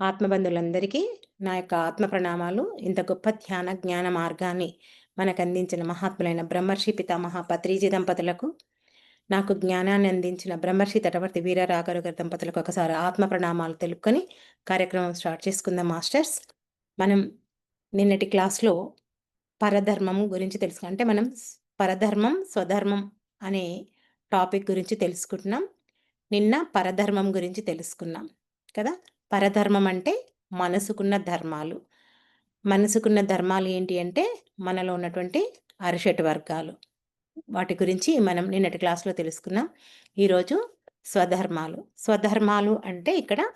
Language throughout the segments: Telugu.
ఆత్మబంధులందరికీ నా యొక్క ఆత్మ ప్రణామాలు. ఇంత గొప్ప ధ్యాన జ్ఞాన మార్గాన్ని మనకు అందించిన మహాత్ములైన బ్రహ్మర్షి పితామహ పత్రిజీ దంపతులకు నాకు జ్ఞానాన్ని అందించిన బ్రహ్మర్షి తటవర్తి వీర రాఘరు గారి దంపతులకు ఒకసారి ఆత్మ ప్రణామాలు తెలుపుకొని కార్యక్రమం స్టార్ట్ చేసుకుందాం మాస్టర్స్. మనం నిన్నటి క్లాస్లో పరధర్మం గురించి తెలుసుకుంటే మనం పరధర్మం స్వధర్మం అనే టాపిక్ గురించి తెలుసుకుంటున్నాం. నిన్న పరధర్మం గురించి తెలుసుకున్నాం కదా? పరధర్మం అంటే మనసుకున్న ధర్మాలు. మనసుకున్న ధర్మాలు ఏంటి అంటే మనలో ఉన్నటువంటి అరిషట్ వర్గాలు. వాటి గురించి మనం నిన్నటి క్లాస్లో తెలుసుకున్నాం. ఈరోజు స్వధర్మాలు. స్వధర్మాలు అంటే ఇక్కడ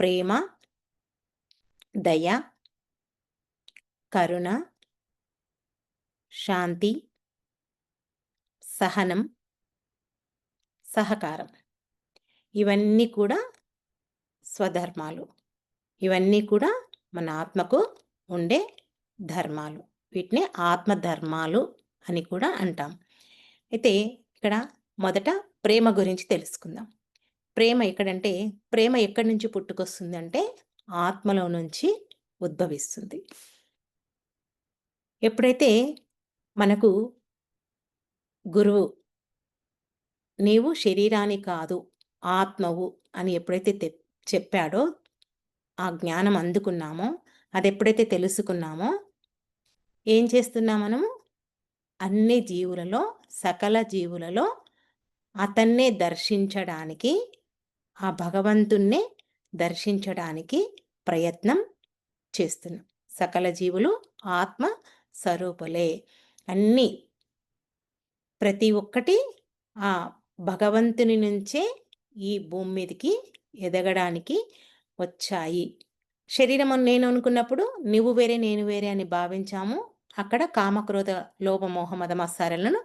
ప్రేమ దయ కరుణ శాంతి సహనం సహకారం. ఇవన్నీ కూడా స్వధర్మాలు. ఇవన్నీ కూడా మన ఆత్మకు ఉండే ధర్మాలు. వీటిని ఆత్మధర్మాలు అని కూడా అంటాం. అయితే ఇక్కడ మొదట ప్రేమ గురించి తెలుసుకుందాం. ప్రేమ ఎక్కడంటే ప్రేమ ఎక్కడి నుంచి పుట్టుకొస్తుంది అంటే ఆత్మలో నుంచి ఉద్భవిస్తుంది. ఎప్పుడైతే మనకు గురువు నీవు శరీరాన్ని కాదు ఆత్మవు అని ఎప్పుడైతే చెప్పాడో ఆ జ్ఞానం అందుకున్నామో అది ఎప్పుడైతే తెలుసుకున్నామో ఏం చేస్తున్నాం మనము? అన్ని జీవులలో సకల జీవులలో అతన్నే దర్శించడానికి ఆ భగవంతుణ్ణే దర్శించడానికి ప్రయత్నం చేస్తున్నాం. సకల జీవులు ఆత్మ స్వరూపులే. అన్నీ ప్రతి ఒక్కటి ఆ భగవంతుని నుంచే ఈ భూమి మీదకి ఎదగడానికి వచ్చాయి. శరీరం నేను అనుకున్నప్పుడు నువ్వు వేరే నేను వేరే అని భావించాము. అక్కడ కామక్రోధ లోపమోహ మదమత్సారాలను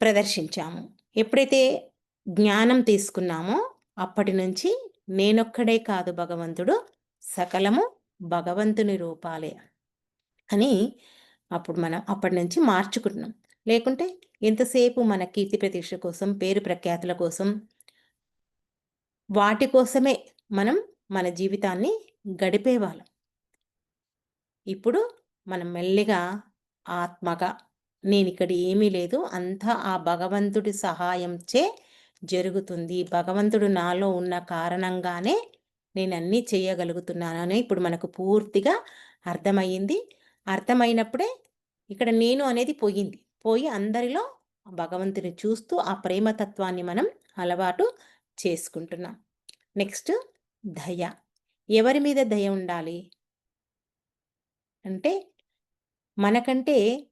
ప్రదర్శించాము. ఎప్పుడైతే జ్ఞానం తీసుకున్నామో అప్పటి నుంచి నేనొక్కడే కాదు భగవంతుడు సకలము భగవంతుని రూపాలే అని అప్పుడు మనం అప్పటి నుంచి మార్చుకుంటున్నాం. లేకుంటే ఎంతసేపు మన కీర్తి ప్రతిష్ట కోసం పేరు ప్రఖ్యాతుల కోసం వాటి కోసమే మనం మన జీవితాన్ని గడిపేవాళ్ళం ఇప్పుడు మనం మెల్లిగా ఆత్మగా నేను ఇక్కడ ఏమీ లేదు అంతా ఆ భగవంతుడి సహాయంచే జరుగుతుంది. భగవంతుడు నాలో ఉన్న కారణంగానే నేను అన్నీ చేయగలుగుతున్నానని ఇప్పుడు మనకు పూర్తిగా అర్థమయ్యింది. అర్థమైనప్పుడే ఇక్కడ నేను అనేది పోయింది. పోయి అందరిలో భగవంతుని చూస్తూ ఆ ప్రేమతత్వాన్ని మనం అలవాటు చేసుకుంటున్నాం. నెక్స్ట్ దయ. ఎవరి మీద దయ ఉండాలి? అంటే మనకంటే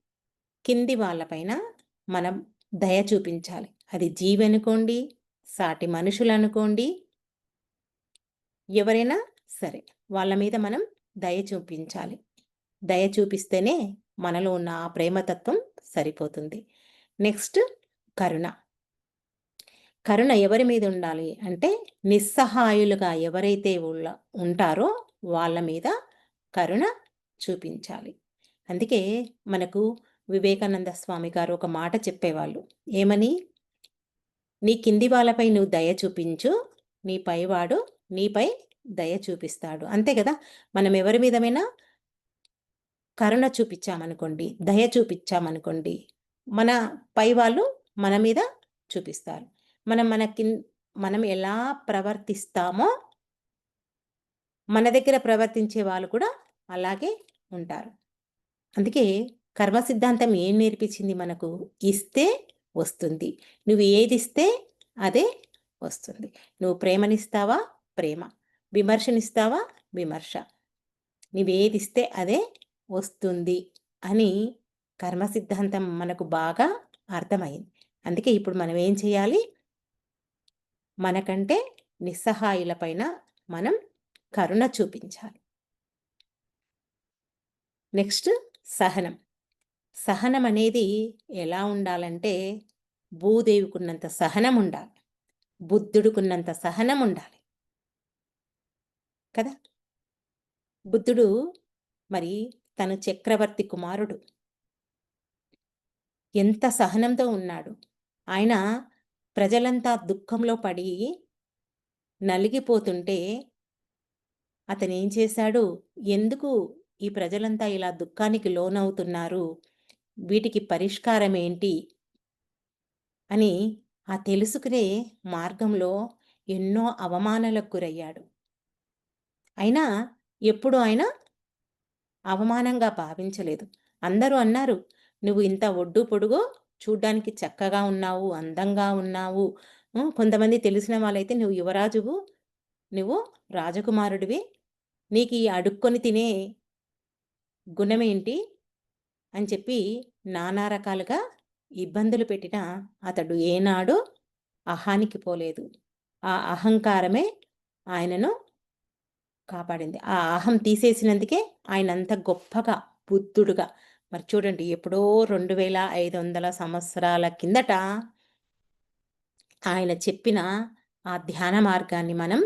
కింది వాళ్ళపైన మనం దయ చూపించాలి. అది జీవి అనుకోండి సాటి మనుషులు అనుకోండి ఎవరైనా సరే వాళ్ళ మీద మనం దయ చూపించాలి. దయ చూపిస్తేనే మనలో ఉన్న ఆ ప్రేమతత్వం సరిపోతుంది. నెక్స్ట్ కరుణ. కరుణ ఎవరి మీద ఉండాలి అంటే నిస్సహాయులుగా ఎవరైతే ఉంటారో వాళ్ళ మీద కరుణ చూపించాలి. అందుకే మనకు వివేకానంద స్వామి గారు ఒక మాట చెప్పేవాళ్ళు. ఏమని? నీ కింది వాళ్ళపై నువ్వు దయ చూపించు నీ పైవాడు నీపై దయ చూపిస్తాడు. అంతే కదా? మనం ఎవరి మీదమైనా కరుణ చూపించామనుకోండి దయ చూపించామనుకోండి మన పై వాళ్ళు మన మీద చూపిస్తారు. మనం మన మనం ఎలా ప్రవర్తిస్తామో మన దగ్గర ప్రవర్తించే వాళ్ళు కూడా అలాగే ఉంటారు. అందుకే కర్మ సిద్ధాంతం ఏం నేర్పించింది మనకు? ఇస్తే వస్తుంది. నువ్వు ఏది ఇస్తే అదే వస్తుంది. నువ్వు ప్రేమనిస్తావా? ప్రేమ. విమర్శనిస్తావా? విమర్శ. నువ్వేది ఇస్తే అదే వస్తుంది అని కర్మ సిద్ధాంతం మనకు బాగా అర్థమైంది అందుకే ఇప్పుడు మనం ఏం చేయాలి? మనకంటే నిస్సహాయులపైన మనం కరుణ చూపించాలి. నెక్స్ట్ సహనం. సహనం అనేది ఎలా ఉండాలంటే భూదేవికున్నంత సహనం ఉండాలి. బుద్ధుడుకున్నంత సహనం ఉండాలి. కదా? బుద్ధుడు మరి తను చక్రవర్తి కుమారుడు. ఎంత సహనంతో ఉన్నాడు. ఆయన ప్రజలంతా దుఃఖంలో పడి నలిగిపోతుంటే అతనేం చేశాడు? ఎందుకు ఈ ప్రజలంతా ఇలా దుఃఖానికి లోనవుతున్నారు? వీటికి పరిష్కారం ఏంటి? అని ఆ తెలుసుకునే మార్గంలో ఎన్నో అవమానాలకు గురయ్యాడు. అయినా ఎప్పుడు ఆయన అవమానంగా భావించలేదు. అందరూ అన్నారు, "నువ్వు ఇంత ఒడ్డు పొడుగు చూడ్డానికి చక్కగా ఉన్నావు, అందంగా ఉన్నావు. కొంతమంది తెలిసిన వాళ్ళైతే నువ్వు యువరాజువు, నువ్వు రాజకుమారుడివి. నీకు ఈ అడుక్కొని తినే గుణమేంటి?" అని చెప్పి నానా రకాలుగా ఇబ్బందులు పెట్టినా అతడు ఏనాడు అహానికి పోలేదు. ఆ అహంకారమే ఆయనను కాపాడింది. ఆ అహం తీసేసినందుకే ఆయన అంత గొప్పగా బుద్ధుడుగా మరి చూడండి ఎప్పుడో 2500 సంవత్సరాల కిందట ఆయన చెప్పిన ఆ ధ్యాన మార్గాన్ని మనం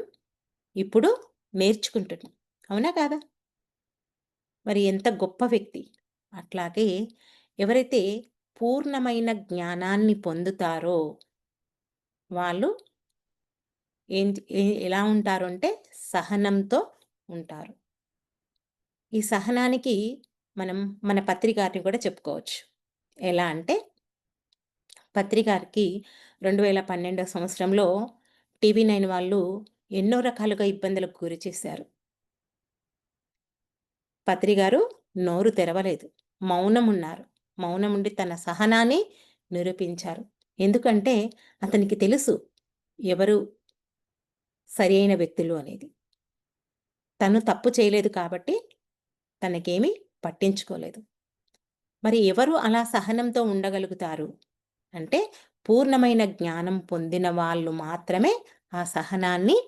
ఇప్పుడు నేర్చుకుంటున్నాం. అవునా కాదా? మరి ఎంత గొప్ప వ్యక్తి. అట్లాగే ఎవరైతే పూర్ణమైన జ్ఞానాన్ని పొందుతారో వాళ్ళు ఏం ఎలా ఉంటారు అంటే సహనంతో ఉంటారు. ఈ సహనానికి మనం మన పత్రికారిని కూడా చెప్పుకోవచ్చు. ఎలా అంటే పత్రికారికి రెండు వేల పన్నెండవ సంవత్సరంలో టీవీ నైన్ వాళ్ళు ఎన్నో రకాలుగా ఇబ్బందులకు గురి చేశారు. పత్రి గారు నోరు తెరవలేదు. మౌనం ఉన్నారు మౌనం ఉండి తన సహనాన్ని నిరూపించారు. ఎందుకంటే అతనికి తెలుసు ఎవరు సరియైన వ్యక్తులు అనేది. తను తప్పు చేయలేదు కాబట్టి తనకేమీ పట్టించుకోలేదు. మరి ఎవరు అలా సహనంతో ఉండగలుగుతారు? అంటే పూర్ణమైన జ్ఞానం పొందిన వాళ్ళు మాత్రమే ఆ సహనాన్ని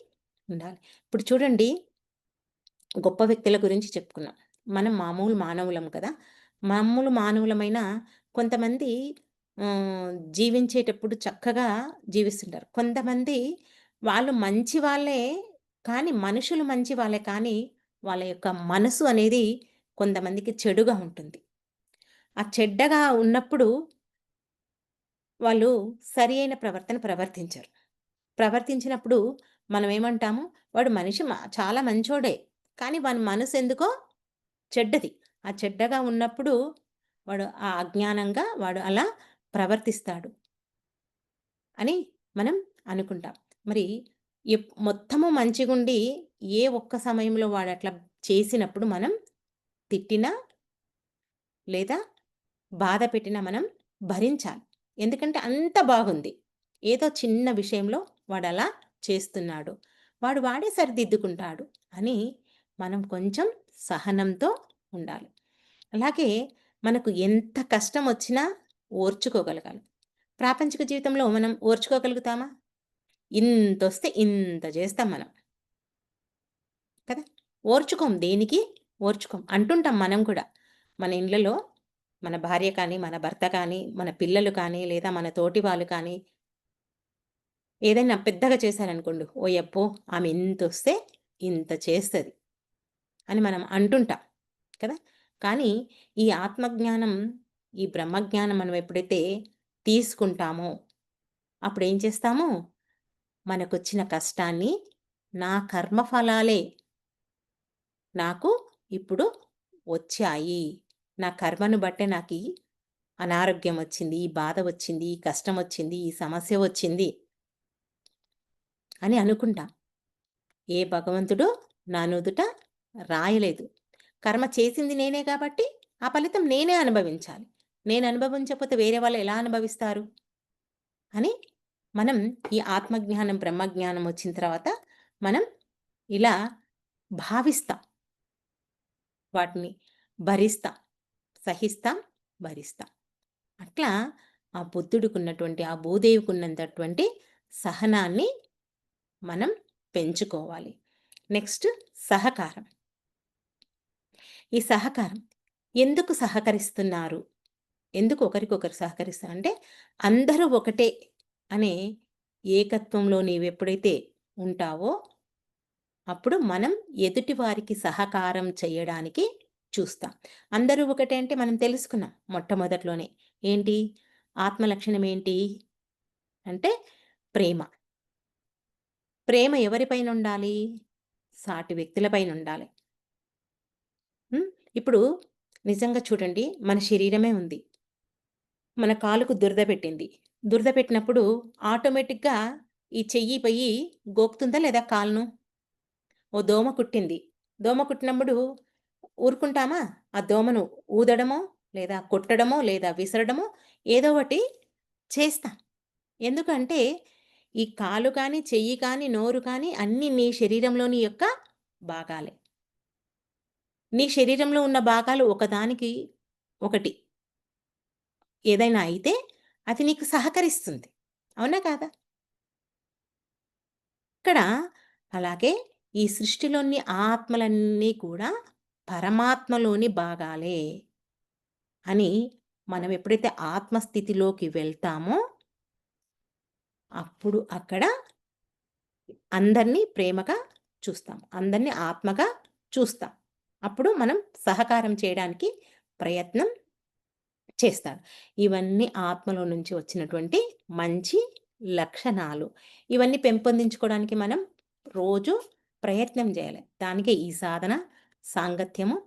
ఉండాలి. ఇప్పుడు చూడండి గొప్ప వ్యక్తుల గురించి చెప్పుకున్నాం. మనం మామూలు మానవులం కదా! మామూలు మానవులమైన కొంతమంది జీవించేటప్పుడు చక్కగా జీవిస్తుంటారు. కొంతమంది వాళ్ళు మంచి వాళ్ళే కానీ మనుషులు మంచి వాళ్ళే కానీ వాళ్ళ యొక్క మనసు అనేది కొంతమందికి చెడుగా ఉంటుంది. ఆ చెడ్డగా ఉన్నప్పుడు వాళ్ళు సరి అయిన ప్రవర్తన ప్రవర్తించరు. ప్రవర్తించినప్పుడు మనం ఏమంటాము? వాడు మనిషి చాలా మంచోడే. కానీ వాని మనసెందుకో చెడ్డది. ఆ చెడ్డగా ఉన్నప్పుడు వాడు ఆ అజ్ఞానంగా వాడు అలా ప్రవర్తిస్తాడు. అని మనం అనుకుంటాం. మరి ఎప్ మొత్తము మంచిగుండి ఏ ఒక్క సమయంలో వాడు అట్లా చేసినప్పుడు మనం తిట్టినా లేదా బాధ పెట్టినా మనం భరించాలి. ఎందుకంటే అంత బాగుంది. ఏదో చిన్న విషయంలో వాడు అలా చేస్తున్నాడు. వాడు వాడే సరిదిద్దుకుంటాడు అని మనం కొంచెం సహనంతో ఉండాలి. అలాగే మనకు ఎంత కష్టం వచ్చినా ఓర్చుకోగలగాలి. ప్రాపంచిక జీవితంలో మనం ఓర్చుకోగలుగుతామా? ఇంతొస్తే ఇంత చేస్తాం మనం. కదా! ఓర్చుకోం. దేనికి ఓర్చుకోం. అంటుంటాం మనం కూడా. మన ఇండ్లలో మన భార్య కానీ, మన భర్త కానీ, మన పిల్లలు కానీ, లేదా మన తోటి వాళ్ళు కానీ ఏదైనా పెద్దగా చేశారనుకోండి. ఓయబ్బో! ఆమె ఇంతొస్తే ఇంత చేస్తుంది అని మనం అంటుంటాం. కదా! కానీ ఈ ఆత్మజ్ఞానం, ఈ బ్రహ్మజ్ఞానం మనం ఎప్పుడైతే తీసుకుంటామో అప్పుడు ఏం చేస్తాము? మనకొచ్చిన కష్టాన్ని నా కర్మఫలాలే నాకు ఇప్పుడు వచ్చాయి. నా కర్మను బట్టే నాకీ అనారోగ్యం వచ్చింది, ఈ బాధ వచ్చింది, ఈ కష్టం వచ్చింది, ఈ సమస్య వచ్చింది. అని అనుకుంటా ఏ భగవంతుడు నా నుదుట రాయలేదు. కర్మ చేసింది నేనే కాబట్టి ఆ ఫలితం నేనే అనుభవించాలి. నేను అనుభవించకపోతే వేరే వాళ్ళు ఎలా అనుభవిస్తారు? అని మనం ఈ ఆత్మజ్ఞానం, బ్రహ్మజ్ఞానం వచ్చిన తర్వాత మనం ఇలా భావిస్తాం. వాటిని భరిస్తా సహిస్తా భరిస్తా అట్లా ఆ బుద్ధుడికున్నటువంటి, ఆ భూదేవికున్నటువంటి సహనాన్ని మనం పెంచుకోవాలి. నెక్స్ట్ సహకారం. ఈ సహకారం ఎందుకు సహకరిస్తున్నారు? ఎందుకు ఒకరికొకరు సహకరిస్తారు అంటే అందరూ ఒకటే అనే ఏకత్వంలో నీవెప్పుడైతే ఉంటావో అప్పుడు మనం ఎదుటి వారికి సహకారం చేయడానికి చూస్తాం. అందరూ ఒకటే అంటే మనం తెలుసుకున్నాం మొట్టమొదట్లోనే. ఏంటి? ఆత్మ లక్షణం ఏంటి? అంటే ప్రేమ. ప్రేమ ఎవరిపైన ఉండాలి? సాటి వ్యక్తులపైన ఉండాలి. ఇప్పుడు నిజంగా చూడండి మన శరీరమే ఉంది. మన కాలుకు దురద పెట్టింది. దురద పెట్టినప్పుడు ఆటోమేటిక్‌గా ఈ చెయ్యి పొయ్యి గోకుతుందా లేదా కాలును? ఓ దోమ కుట్టింది. దోమ కుట్టినప్పుడు ఊరుకుంటామా? ఆ దోమను ఊదడమో, లేదా కొట్టడమో, లేదా విసరడమో ఏదో ఒకటి చేస్తాం. ఎందుకంటే ఈ కాలు కానీ, చెయ్యి కానీ, నోరు కానీ అన్ని నీ శరీరంలోని యొక్క భాగాలే. నీ శరీరంలో ఉన్న భాగాలు ఒకదానికి ఒకటి ఏదైనా అయితే అది నీకు సహకరిస్తుంది. అవునా కాదా? ఇక్కడ అలాగే ఈ సృష్టిలోని ఆత్మలన్నీ కూడా పరమాత్మలోని భాగాలే అని మనం ఎప్పుడైతే ఆత్మస్థితిలోకి వెళ్తామో అప్పుడు అక్కడ అందరినీ ప్రేమగా చూస్తాం. అందరినీ ఆత్మగా చూస్తాం. అప్పుడు మనం సహకారం చేయడానికి ప్రయత్నం చేస్తాం ఇవన్నీ ఆత్మలో నుంచి వచ్చినటువంటి మంచి లక్షణాలు. ఇవన్నీ పెంపొందించుకోవడానికి మనం రోజు ప్రయత్నం చేయాలి. దానికే ఈ సాధన, సాంగత్యము,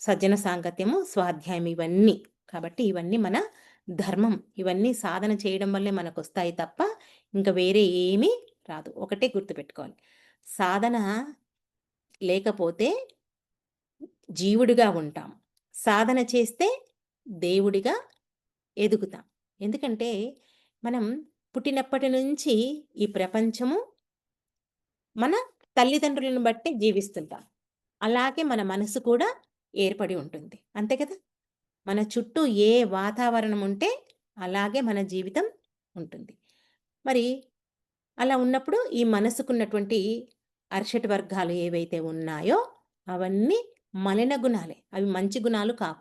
సజ్జన సాంగత్యము, స్వాధ్యాయం ఇవన్నీ. కాబట్టి ఇవన్నీ మన ధర్మం. ఇవన్నీ సాధన చేయడం వల్లే మనకొస్తాయి తప్ప ఇంకా వేరే ఏమీ రాదు. ఒకటే గుర్తుపెట్టుకోవాలి. సాధన లేకపోతే జీవుడిగా ఉంటాం. సాధన చేస్తే దేవుడిగా ఎదుగుతాం. ఎందుకంటే మనం పుట్టినప్పటి నుంచి ఈ ప్రపంచము మన తల్లిదండ్రులను బట్టి జీవిస్తుంటాం. అలాగే మన మనసు కూడా ఏర్పడి ఉంటుంది. అంతే కదా! మన చుట్టూ ఏ వాతావరణం ఉంటే అలాగే మన జీవితం ఉంటుంది. మరి అలా ఉన్నప్పుడు ఈ మనసుకున్నటువంటి అరిషట్ వర్గాలు ఏవైతే ఉన్నాయో అవన్నీ మలిన గుణాలే. అవి మంచి గుణాలు కావు.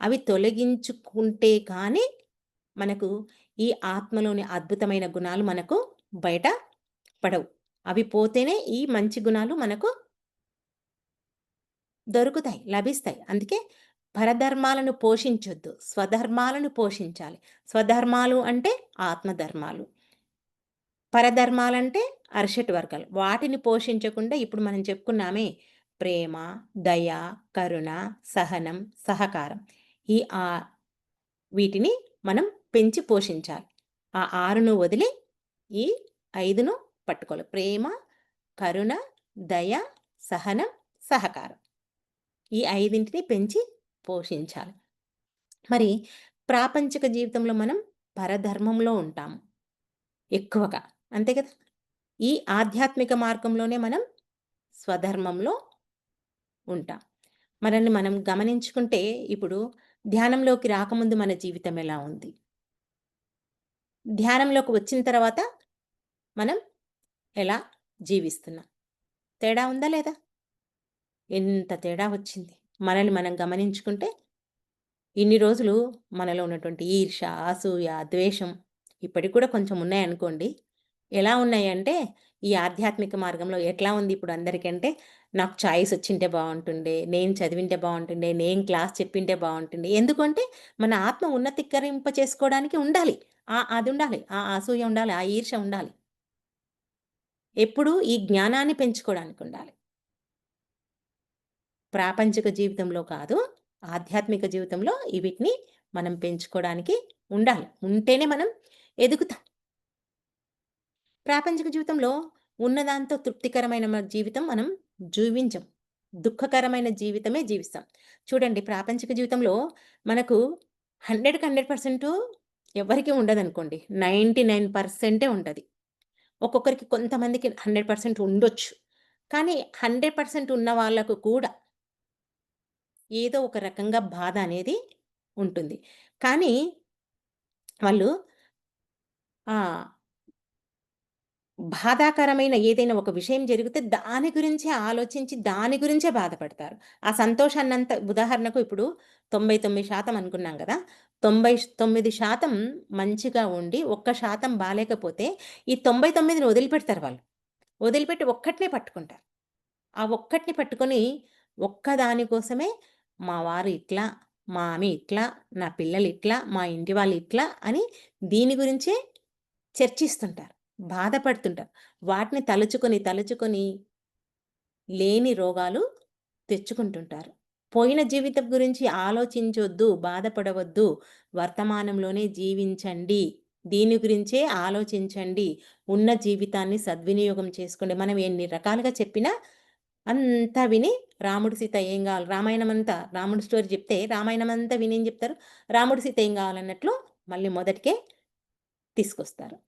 అవి తొలగించుకుంటే కానీ మనకు ఈ ఆత్మలోని అద్భుతమైన గుణాలు మనకు బయట పడవు. అవి పోతేనే ఈ మంచి గుణాలు మనకు దొరుకుతాయి. లభిస్తాయి. అందుకే పరధర్మాలను పోషించొద్దు. స్వధర్మాలను పోషించాలి. స్వధర్మాలు అంటే ఆత్మధర్మాలు. పరధర్మాలంటే అరిషటి వర్గాలు. వాటిని పోషించకుండా ఇప్పుడు మనం చెప్పుకున్నామే ప్రేమ, దయ, కరుణ, సహనం, సహకారం. ఈ ఆ వీటిని మనం పెంచి పోషించాలి. ఆ ఆరును వదిలి ఈ ఐదును పట్టుకోవాలి. ప్రేమ, కరుణ, దయ, సహనం, సహకారం. ఈ ఐదింటిని పెంచి పోషించాలి. మరి ప్రాపంచిక జీవితంలో మనం పరధర్మంలో ఉంటాము. ఎక్కువగా. అంతే కదా! ఈ ఆధ్యాత్మిక మార్గంలోనే మనం స్వధర్మంలో ఉంటాం. మనల్ని మనం గమనించుకుంటే ఇప్పుడు ధ్యానంలోకి రాకముందు మన జీవితం ఎలా ఉంది? ధ్యానంలోకి వచ్చిన తర్వాత మనం ఎలా జీవిస్తున్నాం? తేడా ఉందా లేదా? ఎంత తేడా వచ్చింది. మనల్ని మనం గమనించుకుంటే ఇన్ని రోజులు మనలో ఉన్నటువంటి ఈర్ష అసూయ, ద్వేషం ఇప్పటికి కూడా కొంచెం ఉన్నాయనుకోండి. ఎలా ఉన్నాయంటే ఈ ఆధ్యాత్మిక మార్గంలో ఎట్లా ఉంది ఇప్పుడు అందరికంటే నాకు చాయిస్ వచ్చింటే బాగుంటుండే నేను చదివింటే బాగుంటుండే నేను క్లాస్ చెప్పింటే బాగుంటుండే ఎందుకంటే మన ఆత్మ ఉన్నతీకరింప చేసుకోవడానికి ఉండాలి. ఆ ఉండాలి ఆ అసూయ ఉండాలి. ఆ ఈర్ష ఉండాలి. ఎప్పుడు ఈ జ్ఞానాన్ని పెంచుకోవడానికి ఉండాలి. ప్రాపంచిక జీవితంలో కాదు. ఆధ్యాత్మిక జీవితంలో వీటిని మనం పెంచుకోవడానికి ఉండాలి. ఉంటేనే మనం ఎదుగుతాం. ప్రాపంచిక జీవితంలో ఉన్నదాంతో తృప్తికరమైన జీవితం మనం జీవించం. దుఃఖకరమైన జీవితమే జీవిస్తాం. చూడండి ప్రాపంచిక జీవితంలో మనకు 100కి 100% ఎవ్వరికీ ఉండదనుకోండి. 99% ఉంటది. ఒక్కొక్కరికి కొంతమందికి 100% ఉండొచ్చు. కానీ 100% ఉన్న వాళ్ళకు కూడా ఏదో ఒక రకంగా బాధ అనేది ఉంటుంది. కానీ వాళ్ళు బాధాకరమైన ఏదైనా ఒక విషయం జరిగితే దాని గురించే ఆలోచించి దాని గురించే బాధపడతారు. ఆ సంతోషాన్నంత ఉదాహరణకు ఇప్పుడు 99% అనుకున్నాం కదా తొంభై తొమ్మిది శాతం మంచిగా ఉండి, ఒక్క శాతం బాగాలేకపోతే ఈ 99ని వదిలిపెడతారు వాళ్ళు. వదిలిపెట్టి ఒక్కటినే పట్టుకుంటారు. ఆ ఒక్కటిని పట్టుకొని ఒక్కదాని కోసమే మా వారు ఇట్లా, మా ఆమె ఇట్లా, నా పిల్లలు ఇట్లా, మా ఇంటి వాళ్ళు ఇట్లా అని దీని గురించే చర్చిస్తుంటారు. బాధపడుతుంటారు. వాటిని తలుచుకొని, తలుచుకొని లేని రోగాలు తెచ్చుకుంటుంటారు. పోయిన జీవితం గురించి ఆలోచించొద్దు, బాధపడవద్దు. వర్తమానంలోనే జీవించండి. దీని గురించే ఆలోచించండి. ఉన్న జీవితాన్ని సద్వినియోగం చేసుకోండి. మనం ఎన్ని రకాలుగా చెప్పినా అంతా విని రాముడు, సీత ఏం కావాలి రామాయణం అంతా రాముడి స్టోరీ చెప్తే రామాయణం అంతా విని ఏం చెప్తారు? రాముడు, సీత ఏం కావాలన్నట్లు మళ్ళీ మొదటికే తీసుకొస్తారు.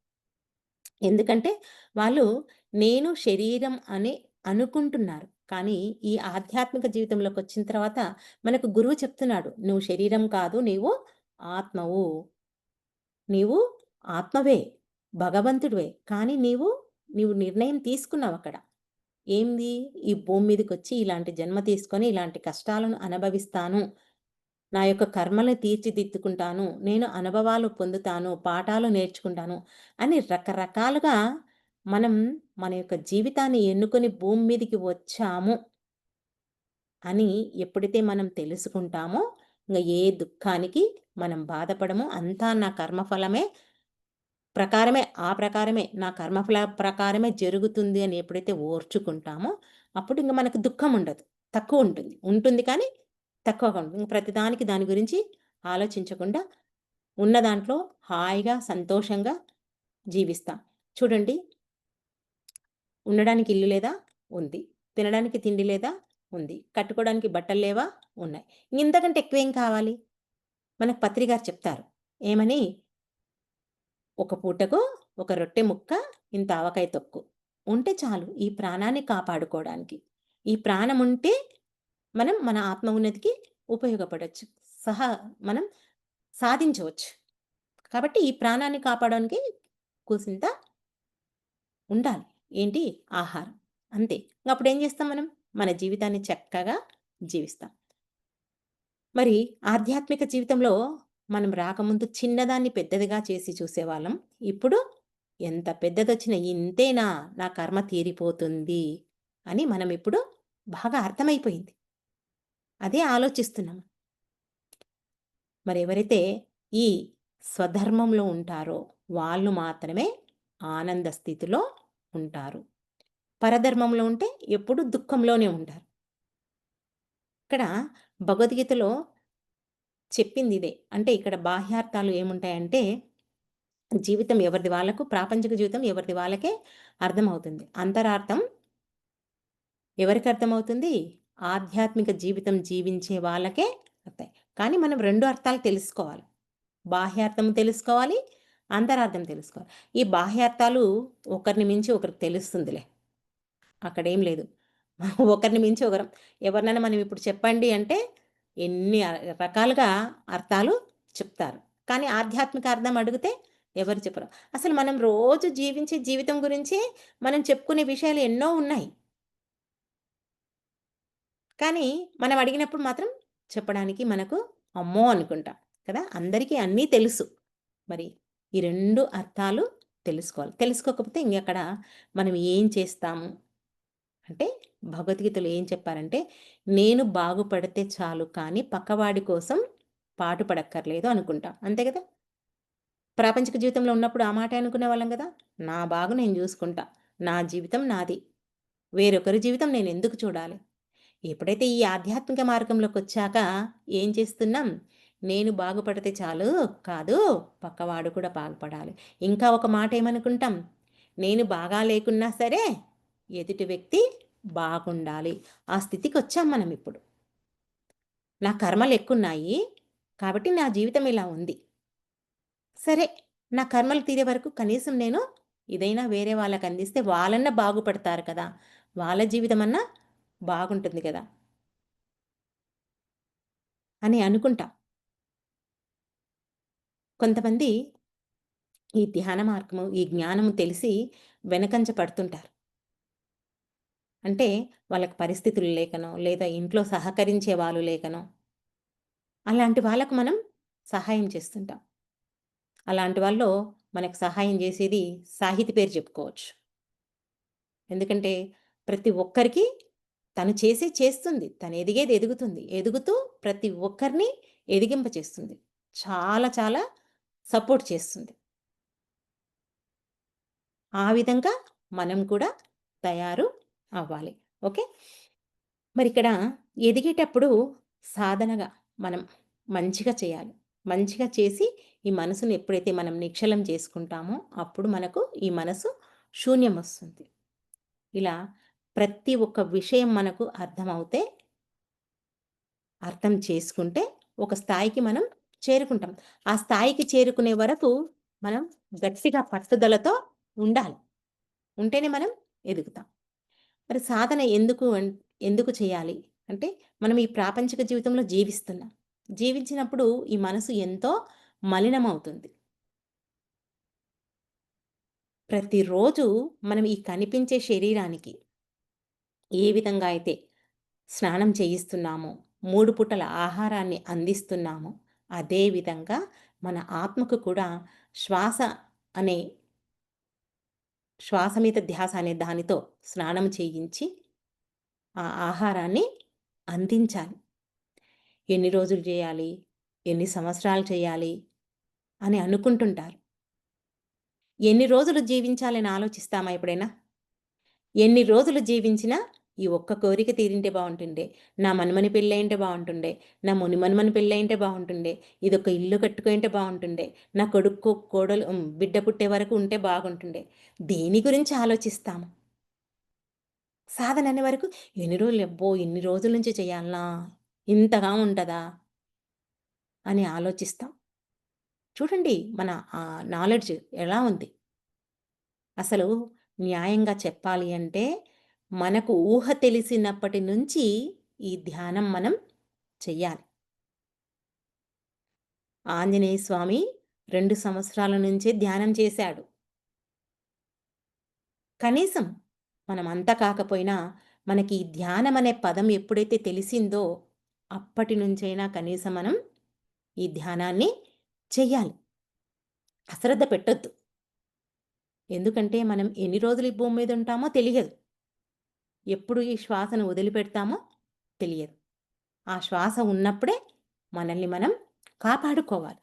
ఎందుకంటే వాళ్ళు నేను శరీరం అని అనుకుంటున్నారు. కానీ ఈ ఆధ్యాత్మిక జీవితంలోకి వచ్చిన తర్వాత మనకు గురువు చెప్తున్నాడు. "నువ్వు శరీరం కాదు. నీవు ఆత్మవు. నీవు ఆత్మవే. భగవంతుడివే. కానీ నీవు, నీవు నిర్ణయం తీసుకున్నావు అక్కడ ఏంది? ఈ భూమి మీదకొచ్చి ఇలాంటి జన్మ తీసుకొని ఇలాంటి కష్టాలను అనుభవిస్తాను. నా యొక్క కర్మలను తీర్చిదిద్దుకుంటాను. నేను అనుభవాలు పొందుతాను. పాఠాలు నేర్చుకుంటాను" అని రకరకాలుగా మనం మన యొక్క జీవితాన్ని ఎన్నుకొని భూమి మీదకి వచ్చాము అని ఎప్పుడైతే మనం తెలుసుకుంటామో, ఇంకా ఏ దుఃఖానికి మనం బాధపడము. అంతా నా కర్మఫలమే ప్రకారమే ఆ ప్రకారమే నా కర్మఫల ప్రకారమే జరుగుతుంది అని ఎప్పుడైతే ఓర్చుకుంటామో, అప్పుడు ఇంకా మనకు దుఃఖం ఉండదు. తక్కువ ఉంటుంది ఉంటుంది కానీ తక్కువగా ఉంటుంది. ప్రతిదానికి దాని గురించి ఆలోచించకుండా ఉన్న దాంట్లో హాయిగా, సంతోషంగా జీవిస్తాం. చూడండి ఉండడానికి ఇల్లు లేదా? ఉంది. తినడానికి తిండి లేదా? ఉంది. కట్టుకోవడానికి బట్టలు లేవా? ఉన్నాయి. ఇంతకంటే ఎక్కువేం కావాలి? మనకు పత్రికారు చెప్తారు. ఏమని? ఒక పూటకు ఒక రొట్టె ముక్క, ఇంత ఆవకాయ తొక్కు ఉంటే చాలు ఈ ప్రాణాన్ని కాపాడుకోవడానికి. ఈ ప్రాణం ఉంటే మనం మన ఆత్మ ఉన్నతికి ఉపయోగపడవచ్చు సహా మనం సాధించవచ్చు. కాబట్టి ఈ ప్రాణాన్ని కాపాడడానికి కూసింత ఉండాలి. ఏంటి? ఆహారం. అంతే. అప్పుడు ఏం చేస్తాం మనం? మన జీవితాన్ని చక్కగా జీవిస్తాం. మరి ఆధ్యాత్మిక జీవితంలో మనం రాకముందు చిన్నదాన్ని పెద్దదిగా చేసి చూసేవాళ్ళం. ఇప్పుడు ఎంత పెద్దదొచ్చినా ఇంతేనా నా కర్మ తీరిపోతుంది అని మనం ఇప్పుడు బాగా అర్థమైపోయింది. అదే ఆలోచిస్తున్నాం. మరెవరైతే ఈ స్వధర్మంలో ఉంటారో వాళ్ళు మాత్రమే ఆనంద స్థితిలో ఉంటారు. పరధర్మంలో ఉంటే ఎప్పుడు దుఃఖంలోనే ఉంటారు. ఇక్కడ భగవద్గీతలో చెప్పింది ఇదే అంటే ఇక్కడ బాహ్యార్థాలు ఏముంటాయంటే జీవితం ఎవరిది వాళ్ళకు ప్రాపంచిక జీవితం ఎవరిది వాళ్ళకే అర్థమవుతుంది. అంతరార్థం ఎవరికి అర్థమవుతుంది? ఆధ్యాత్మిక జీవితం జీవించే వాళ్ళకే అర్థం. కానీ మనం రెండు అర్థాలు తెలుసుకోవాలి. బాహ్యార్థం తెలుసుకోవాలి. అంతరార్థం తెలుసుకోవాలి. ఈ బాహ్యార్థాలు ఒకరిని మించి ఒకరికి తెలుస్తుందిలే. అక్కడేం లేదు. ఒకరిని మించి ఒకరం ఎవరినైనా మనం ఇప్పుడు చెప్పండి అంటే ఎన్ని రకాలుగా అర్థాలు చెప్తారు. కానీ ఆధ్యాత్మిక అర్థం అడిగితే ఎవరు చెప్పరు. అసలు మనం రోజు జీవించే జీవితం గురించి మనం చెప్పుకునే విషయాలు ఎన్నో ఉన్నాయి. కానీ మనం అడిగినప్పుడు మాత్రం చెప్పడానికి మనకు అమ్మో! అనుకుంటాం కదా! అందరికీ అన్నీ తెలుసు. మరి ఈ రెండు అర్థాలు తెలుసుకోవాలి. తెలుసుకోకపోతే ఇంకక్కడ మనం ఏం చేస్తాము? అంటే భగవద్గీతలో ఏం చెప్పారంటే, నేను బాగుపడితే చాలు కానీ పక్కవాడి కోసం పాటుపడక్కర్లేదు అనుకుంటాం. అంతే కదా ప్రాపంచిక జీవితంలో ఉన్నప్పుడు ఆ మాట అనుకునే వాళ్ళం కదా నా బాగు నేను చూసుకుంటా నా జీవితం నాది. వేరొకరి జీవితం నేను ఎందుకు చూడాలి? ఎప్పుడైతే ఈ ఆధ్యాత్మిక మార్గంలోకి వచ్చాక ఏం చేస్తున్నాం? నేను బాగుపడితే చాలు కాదు, పక్కవాడు కూడా బాగుపడాలి. ఇంకా ఒక మాట ఏమనుకుంటాం? నేను బాగా లేకున్నా సరే ఎదుటి వ్యక్తి బాగుండాలి. ఆ స్థితికి వచ్చాం మనం ఇప్పుడు. నా కర్మలు ఎక్కున్నాయి కాబట్టి నా జీవితం ఇలా ఉంది. సరే. నా కర్మలు తీరే వరకు కనీసం నేను ఇదైనా వేరే వాళ్ళకందిస్తే వాళ్ళన్నా బాగుపడతారు కదా! వాళ్ళ జీవితం అన్నా బాగుంటుంది కదా అని అనుకుంటాం. కొంతమంది ఈ ధ్యాన మార్గము, ఈ జ్ఞానము తెలిసి వెనకంజ పడుతుంటారు. అంటే వాళ్ళకి పరిస్థితులు లేకనో, లేదా ఇంట్లో సహకరించే వాళ్ళు లేకనో అలాంటి వాళ్ళకు మనం సహాయం చేస్తుంటాం. అలాంటి వాళ్ళు మనకు సహాయం చేసేది సాహితీ పేరు చెప్పుకోవచ్చు. ఎందుకంటే ప్రతి ఒక్కరికి తను చేసే చేస్తుంది. తను ఎదిగేది ఎదుగుతుంది. ఎదుగుతూ ప్రతి ఒక్కరిని ఎదిగింప చేస్తుంది చాలా చాలా సపోర్ట్ చేస్తుంది. ఆ విధంగా మనం కూడా తయారు అవ్వాలి. ఓకే. మరి ఇక్కడ ఎదిగేటప్పుడు సాధనగా మనం మంచిగా చేయాలి. మంచిగా చేసి ఈ మనసును ఎప్పుడైతే మనం నిక్షలం చేసుకుంటామో అప్పుడు మనకు ఈ మనసు శూన్యం వస్తుంది ఇలా ప్రతి ఒక్క విషయం మనకు అర్థమవుతే అర్థం చేసుకుంటే ఒక స్థాయికి మనం చేరుకుంటాం. ఆ స్థాయికి చేరుకునే వరకు మనం గట్టిగా పట్టుదలతో ఉండాలి. ఉంటేనే మనం ఎదుగుతాం. మరి సాధన ఎందుకు ఎందుకు చేయాలి? అంటే మనం ఈ ప్రాపంచిక జీవితంలో జీవిస్తున్నాం. జీవించినప్పుడు ఈ మనసు ఎంతో మలినమవుతుంది. ప్రతిరోజు మనం ఈ కనిపించే శరీరానికి ఏ విధంగా అయితే స్నానం చేయిస్తున్నామో, మూడు పూటల ఆహారాన్ని అందిస్తున్నామో, అదేవిధంగా మన ఆత్మకు కూడా శ్వాస అనే శ్వాస మీద ధ్యాస అనే దానితో స్నానం చేయించి, ఆ ఆహారాన్ని అందించాలి. ఎన్ని రోజులు చేయాలి? ఎన్ని సంవత్సరాలు చేయాలి? అని అనుకుంటుంటారు. ఎన్ని రోజులు జీవించాలని ఆలోచిస్తామా ఎప్పుడైనా? ఎన్ని రోజులు జీవించినా ఈ ఒక్క కోరిక తీరింటే బాగుంటుండే నా మనుమని పెళ్ళయింటే బాగుంటుండే నా మునిమనుమని పెళ్ళయింటే బాగుంటుండే ఇదొక ఇల్లు కట్టుకుంటే బాగుంటుండే నా కొడుకు, కోడలు బిడ్డ పుట్టే వరకు ఉంటే బాగుంటుండే. దేని గురించి ఆలోచిస్తాము? సాధన అనే వరకు ఎన్ని రోజులు అబ్బో! ఎన్ని రోజుల నుంచి చేయాలనా? ఇంతగా ఉంటుందా అని ఆలోచిస్తాం. చూడండి మన ఆ నాలెడ్జ్ ఎలా ఉంది. అసలు న్యాయంగా చెప్పాలి అంటే మనకు ఊహ తెలిసినప్పటి నుంచి ఈ ధ్యానం మనం చెయ్యాలి. ఆంజనేయ స్వామి రెండు సంవత్సరాల నుంచే ధ్యానం చేశాడు. కనీసం మనం అంతా కాకపోయినా మనకి ఈ ధ్యానం అనే పదం ఎప్పుడైతే తెలిసిందో అప్పటి నుంచైనా కనీసం మనం ఈ ధ్యానాన్ని చెయ్యాలి. అశ్రద్ధ పెట్టొద్దు. ఎందుకంటే మనం ఎన్ని రోజులు ఈ భూమి మీద ఉంటామో తెలియదు. ఎప్పుడు ఈ శ్వాసను వదిలిపెడతామో తెలియదు. ఆ శ్వాస ఉన్నప్పుడే మనల్ని మనం కాపాడుకోవాలి.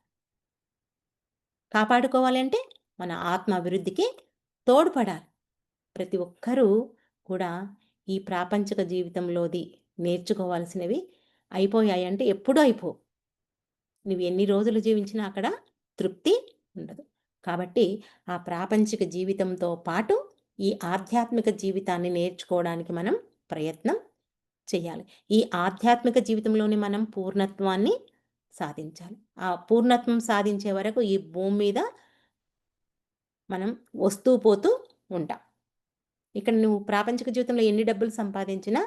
కాపాడుకోవాలంటే మన ఆత్మ అభివృద్ధికి తోడ్పడాలి. ప్రతి ఒక్కరూ కూడా ఈ ప్రాపంచిక జీవితంలోది నేర్చుకోవాల్సినవి అయిపోయాయంటే ఎప్పుడూ అయిపోవు. నువ్వు ఎన్ని రోజులు జీవించినా అక్కడ తృప్తి ఉండదు. కాబట్టి ఆ ప్రాపంచిక జీవితంతో పాటు ఈ ఆధ్యాత్మిక జీవితాన్ని నేర్చుకోవడానికి మనం ప్రయత్నం చేయాలి. ఈ ఆధ్యాత్మిక జీవితంలోనే మనం పూర్ణత్వాన్ని సాధించాలి. ఆ పూర్ణత్వం సాధించే వరకు ఈ భూమి మీద మనం వస్తూ పోతూ ఉంటాం. ఇక్కడ నువ్వు ప్రాపంచిక జీవితంలో ఎన్ని డబ్బులు సంపాదించినా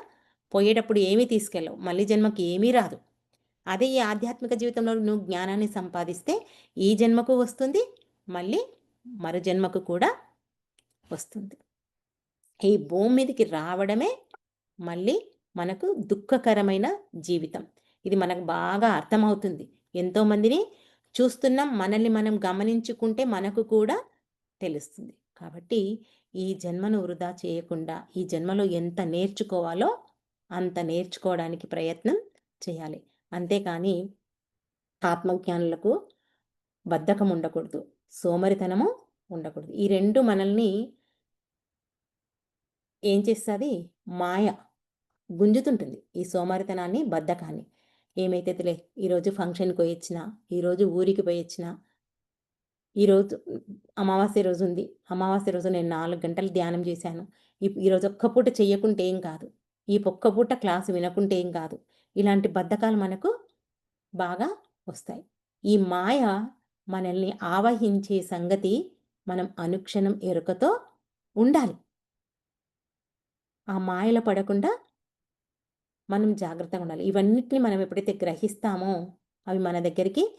పోయేటప్పుడు ఏమీ తీసుకెళ్ళవు. మళ్ళీ జన్మకి ఏమీ రాదు. అదే ఈ ఆధ్యాత్మిక జీవితంలో నువ్వు జ్ఞానాన్ని సంపాదిస్తే ఈ జన్మకు వస్తుంది. మళ్ళీ మరు జన్మకు కూడా వస్తుంది. ఈ భూమి మీదకి రావడమే మళ్ళీ మనకు దుఃఖకరమైన జీవితం. ఇది మనకు బాగా అర్థమవుతుంది. ఎంతోమందిని చూస్తున్నాం. మనల్ని మనం గమనించుకుంటే మనకు కూడా తెలుస్తుంది. కాబట్టి ఈ జన్మను వృధా చేయకుండా ఈ జన్మలో ఎంత నేర్చుకోవాలో అంత నేర్చుకోవడానికి ప్రయత్నం చేయాలి. అంతేకాని ఆత్మజ్ఞానులకు బద్ధకం ఉండకూడదు. సోమరితనము ఉండకూడదు. ఈ రెండు మనల్ని ఏం చేస్తుంది మాయ గుంజుతుంటుంది. ఈ సోమరితనాన్ని, బద్ధకాన్ని. ఏమైతే తెలే ఈరోజు ఫంక్షన్‌కి పోయొచ్చిన ఈరోజు ఊరికి పోయొచ్చిన ఈరోజు అమావాస్య రోజు ఉంది అమావాస్య రోజు నేను నాలుగు గంటలు ధ్యానం చేశాను. ఈరోజు ఒక్క పూట చెయ్యకుంటే ఏం కాదు. ఈ ఒక్క పూట క్లాస్ వినకుంటే ఏం కాదు. ఇలాంటి బద్ధకాలు మనకు బాగా వస్తాయి. ఈ మాయ మనల్ని ఆవహించే సంగతి మనం అనుక్షణం ఎరుకతో ఉండాలి. ఆ మాయలో పడకుండా మనం జాగ్రత్తగా ఉండాలి. ఇవన్నిటిని మనం ఎప్పుడైతే గ్రహిస్తామో అవి మన దగ్గరికి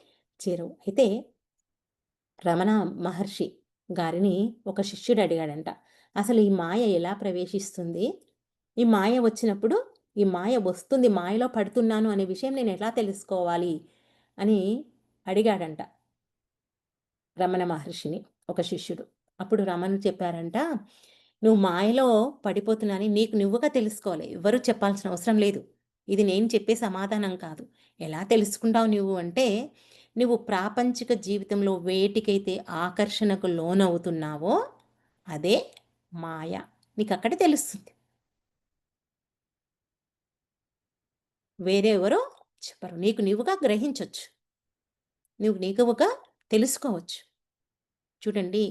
చేరవు. అయితే రమణ మహర్షి గారిని ఒక శిష్యుడు అడిగాడంట. అసలు ఈ మాయ ఎలా ప్రవేశిస్తుంది? ఈ మాయ వచ్చినప్పుడు ఈ మాయ వస్తుంది, మాయలో పడుతున్నాను అనే విషయం నేను ఎలా తెలుసుకోవాలి? అని అడిగాడంట. రమణ మహర్షిని ఒక శిష్యుడు. అప్పుడు రమణ చెప్పారంట, "నువ్వు మాయలో పడిపోతున్నాని నీకు నువ్వుగా తెలుసుకోవాలి. ఎవ్వరు చెప్పాల్సిన అవసరం లేదు. ఇది నేను చెప్పే సమాధానం కాదు. ఎలా తెలుసుకుంటావు నువ్వు అంటే, నువ్వు ప్రాపంచిక జీవితంలో వేటికైతే ఆకర్షణకు లోనవుతున్నావో అదే మాయ నీకు అక్కడే తెలుస్తుంది వేరే ఎవరో చెప్పరు నీకు నీవుగా గ్రహించవచ్చు నువ్వు నీకుగా తెలుసుకోవచ్చు చూడండి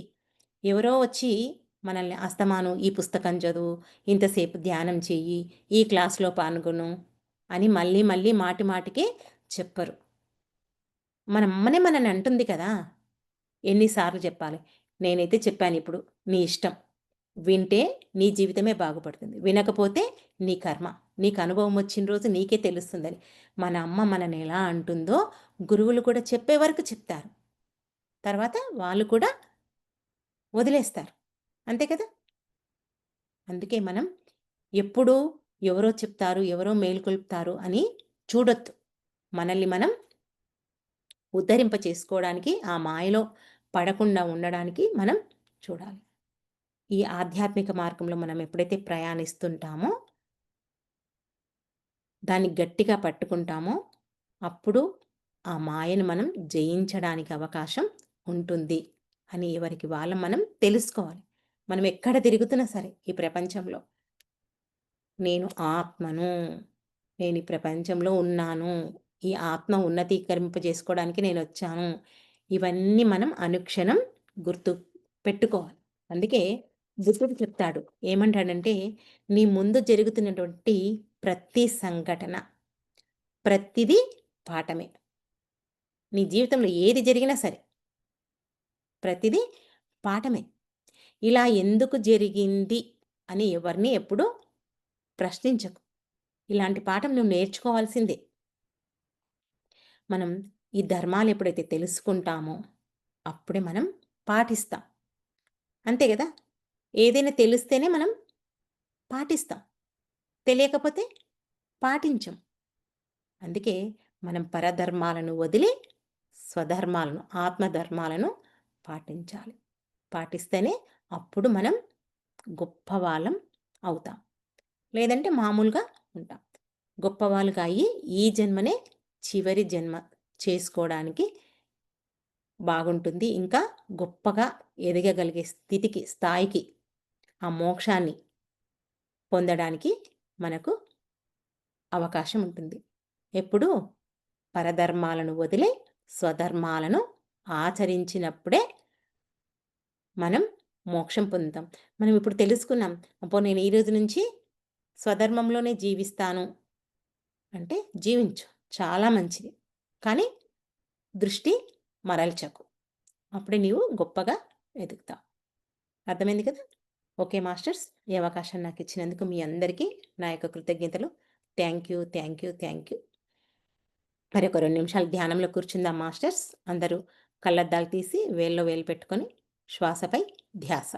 ఎవరో వచ్చి మనల్ని అస్తమానం ఈ పుస్తకం చదువు ఇంతసేపు ధ్యానం చెయ్యి ఈ క్లాస్లో పాల్గొను అని మళ్ళీ మళ్ళీ మాటి మాటికే చెప్పరు. మన అమ్మనే మనని అంటుంది కదా! ఎన్నిసార్లు చెప్పాలి. నేనైతే చెప్పాను ఇప్పుడు నీ ఇష్టం. వింటే నీ జీవితమే బాగుపడుతుంది. వినకపోతే నీ కర్మ. నీకు అనుభవం వచ్చిన రోజు నీకే తెలుస్తుందని. మన అమ్మ మనని ఎలా అంటుందో గురువులు కూడా చెప్పే వరకు చెప్తారు. తర్వాత వాళ్ళు కూడా వదిలేస్తారు. అంతే కదా? అందుకే మనం ఎప్పుడూ ఎవరో చెప్తారు ఎవరో మేలుకొల్పుతారు అని చూడొద్దు. మనల్ని మనం ఉద్ధరింప చేసుకోవడానికి ఆ మాయలో పడకుండా ఉండడానికి మనం చూడాలి. ఈ ఆధ్యాత్మిక మార్గంలో మనం ఎప్పుడైతే ప్రయాణిస్తుంటామో దాన్ని గట్టిగా పట్టుకుంటామో అప్పుడు ఆ మాయను మనం జయించడానికి అవకాశం ఉంటుంది అని ఎవరికి వాళ్ళ మనం తెలుసుకోవాలి. మనం ఎక్కడ తిరుగుతున్నా సరే ఈ ప్రపంచంలో. నేను ఆత్మను నేను ఈ ప్రపంచంలో ఉన్నాను ఈ ఆత్మ ఉన్నతీకరింప చేసుకోవడానికి నేను వచ్చాను. ఇవన్నీ మనం అనుక్షణం గుర్తు పెట్టుకోవాలి. అందుకే బుద్ధుడు చెప్తాడు ఏమంటాడంటే నీ ముందు జరుగుతున్నటువంటి ప్రతి సంఘటన ప్రతిదీ పాఠమే. నీ జీవితంలో ఏది జరిగినా సరే ప్రతిదీ పాఠమే. ఇలా ఎందుకు జరిగింది అని ఎవరిని ఎప్పుడూ ప్రశ్నించకు. ఇలాంటి పాఠం నువ్వు నేర్చుకోవాల్సిందే. మనం ఈ ధర్మాలు ఎప్పుడైతే తెలుసుకుంటామో అప్పుడే మనం పాటిస్తాం. అంతే కదా? ఏదైనా తెలిస్తేనే మనం పాటిస్తాం. తెలియకపోతే పాటించం. అందుకే మనం పరధర్మాలను వదిలి స్వధర్మాలను ఆత్మధర్మాలను పాటించాలి. పాటిస్తేనే అప్పుడు మనం గొప్పవాళ్ళం అవుతాం. లేదంటే మామూలుగా ఉంటాం. గొప్పవాళ్ళుగా అయ్యి ఈ జన్మనే చివరి జన్మ చేసుకోవడానికి బాగుంటుంది. ఇంకా గొప్పగా ఎదగగలిగే స్థితికి స్థాయికి ఆ మోక్షాన్ని పొందడానికి మనకు అవకాశం ఉంటుంది. ఎప్పుడు పరధర్మాలను వదిలే స్వధర్మాలను ఆచరించినప్పుడే మనం మోక్షం పొందుతాం. మనం ఇప్పుడు తెలుసుకున్నాం అప్పో నేను ఈరోజు నుంచి స్వధర్మంలోనే జీవిస్తాను. అంటే జీవించు చాలా మంచిది. కానీ దృష్టి మరల్చకు. అప్పుడే నీవు గొప్పగా ఎదుగుతావు. అర్థమైంది కదా? ఓకే మాస్టర్స్ ఈ అవకాశం నాకు ఇచ్చినందుకు మీ అందరికీ నా యొక్క కృతజ్ఞతలు. Thank you thank you thank you. మరి ఒక రెండు నిమిషాలు ధ్యానంలో కూర్చుందాం మాస్టర్స్. అందరూ కళ్ళద్దాలు తీసి వేల్లో వేలు పెట్టుకొని శ్వాసపై ధ్యాస.